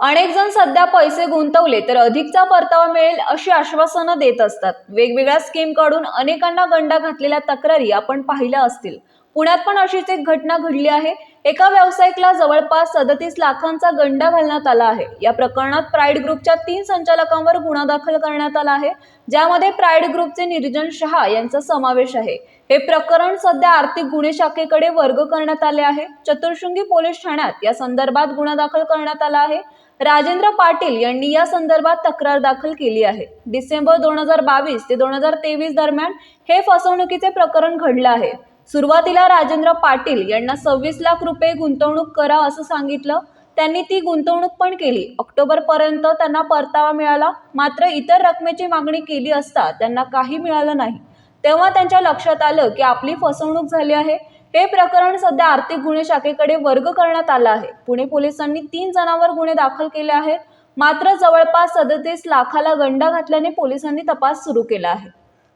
अनेक जण सध्या पैसे गुंतवले तर अधिकचा परतावा मिळेल अशी आश्वासनं देत असतात. वेगवेगळ्या स्कीमकडून अनेकांना गंडा घातलेल्या तक्रारी आपण पाहिल्या असतील. पुण्यात पण अशीच एक घटना घडली आहे. एका व्यावसायिकला जवळपास सदतीस लाखांचा गंडा घालण्यात आला आहे. या प्रकरणात प्राईड ग्रुपच्या तीन संचालकांवर गुन्हा दाखल करण्यात आला आहे. ज्यामध्ये प्राईड ग्रुपचे निर्जन शहा यांचा समावेश आहे. हे प्रकरण सध्या आर्थिक गुन्हे शाखेकडे वर्ग करण्यात आले आहे. चतुर्शृंगी पोलीस ठाण्यात या संदर्भात गुन्हा दाखल करण्यात आला आहे. राजेंद्र पाटील यांनी या संदर्भात तक्रार दाखल केली आहे. डिसेंबर दोन हजार बावीस ते दोन हजार तेवीस दरम्यान हे फसवणुकीचे प्रकरण घडलं आहे. सुरुवातीला राजेंद्र पाटील यांना सव्वीस लाख रुपये गुंतवणूक करा असं सांगितलं. त्यांनी ती गुंतवणूक पण केली. ऑक्टोबर पर्यंत त्यांना परतावा मिळाला. मात्र इतर रकमेची मागणी केली असता त्यांना काही मिळालं नाही. तेव्हा त्यांच्या लक्षात आलं की आपली फसवणूक झाली आहे. हे प्रकरण सध्या आर्थिक गुन्हे शाखेकडे वर्ग करण्यात आलं आहे. पुणे पोलिसांनी तीन जणांवर गुन्हे दाखल केले आहेत. मात्र जवळपास सदतीस लाखाला गंडा घातल्याने पोलिसांनी तपास सुरू केला आहे.